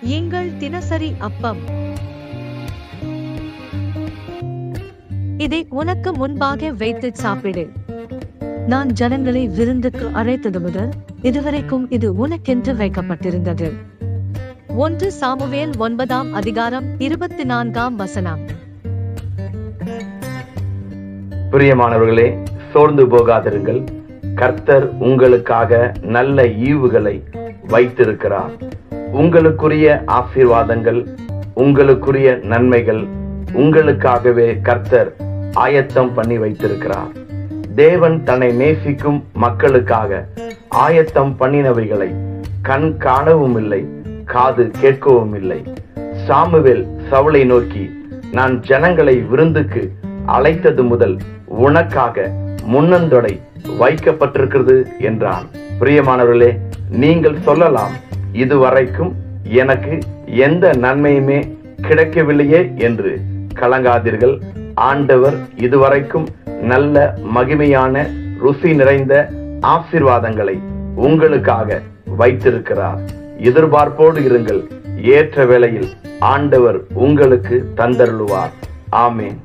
எங்கள் தினசரி அப்பம். இதை உனக்கு முன்பாக வைத்து சாப்பிடு. நான் ஜனங்களை விருந்துக்கு அழைத்தது முதல் இதுவரைக்கும் இது உனக்கென்று வைக்கப்பட்டிருந்தது. ஒன்று சாமுவேல் ஒன்பதாம் அதிகாரம் இருபத்தி நான்காம் வசனம். பிரியமானவர்களே சோர்ந்து போகாதிருங்கள். கர்த்தர் உங்களுக்காக நல்ல ஈவுகளை வைத்திருக்கிறார். உங்களுக்குரிய ஆசீர்வாதங்கள் உங்களுக்குரிய நன்மைகள் உங்களுக்காகவே கர்த்தர் ஆயத்தம் பண்ணி வைத்திருக்கிறார். தேவன் தன்னை நேசிக்கும் மக்களுக்காக ஆயத்தம் பண்ணினவைகளை கண் காணவும் இல்லை காது கேட்கவும் இல்லை. சாமுவேல் சவுளை நோக்கி நான் ஜனங்களை விருந்துக்கு அழைத்தது முதல் உனக்காக முன்னந்தொடை வைக்கப்பட்டிருக்கிறது என்றான். பிரியமானவர்களே நீங்கள் சொல்லலாம் இதுவரைக்கும் எனக்கு எந்த நன்மையுமே கிடைக்கவில்லையே என்று கலங்காதீர்கள். ஆண்டவர் இதுவரைக்கும் நல்ல மகிமையான ருசி நிறைந்த ஆசீர்வாதங்களை உங்களுக்காக வைத்திருக்கிறார். எதிர்பார்ப்போடு இருங்கள். ஏற்ற வேளையில் ஆண்டவர் உங்களுக்கு தந்தருளுவார். ஆமேன்.